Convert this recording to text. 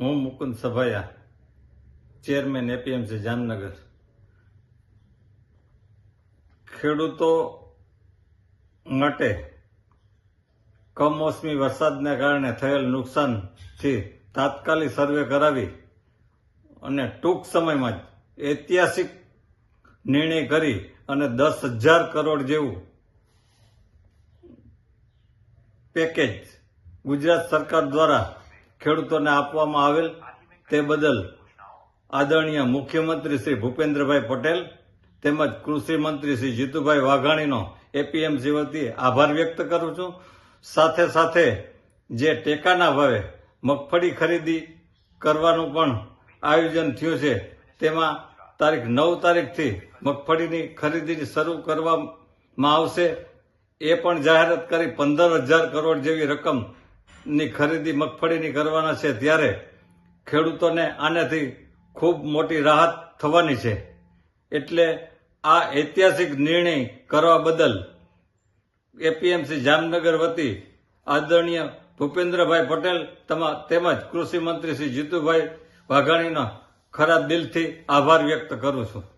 હું Mukund Sabhaya, chairman APMC Jamnagar. ખેડૂતો માટે કમોસમી વરસાદને કારણે થયેલ નુકસાનથી તાત્કાલિક સર્વે કરાવી અને ટૂંક સમયમાં જ ઐતિહાસિક નિર્ણય કરી અને દસ હજાર કરોડ જેવું પેકેજ ગુજરાત સરકાર દ્વારા ખેડૂતોને આપવામાં આવેલ તે બદલ આદરણીય મુખ્યમંત્રી શ્રી ભૂપેન્દ્રભાઈ પટેલ તેમજ કૃષિ મંત્રી શ્રી જીતુભાઈ વાઘાણીનો એપીએમસી વતી આભાર વ્યક્ત કરું છું. સાથે સાથે જે ટેકાના ભાવે મગફળી ખરીદી કરવાનું પણ આયોજન થયું છે, તેમાં તારીખ નવ તારીખથી મગફળીની ખરીદી શરૂ કરવામાં આવશે. એ પણ જાહેરાત કરી પંદર હજાર કરોડ જેવી રકમની ખરીદી મગફળીની કરવાના છે ત્યારે ખેડૂતોને આનાથી ખૂબ મોટી રાહત થવાની છે. એટલે આ ઐતિહાસિક નિર્ણય કરવા બદલ એપીએમસી જામનગર વતી આદરણીય ભૂપેન્દ્રભાઈ પટેલ તમા- તેમજ કૃષિ મંત્રી શ્રી જીતુભાઈ વાઘાણીનો ખરા દિલથી આભાર વ્યક્ત કરું છું.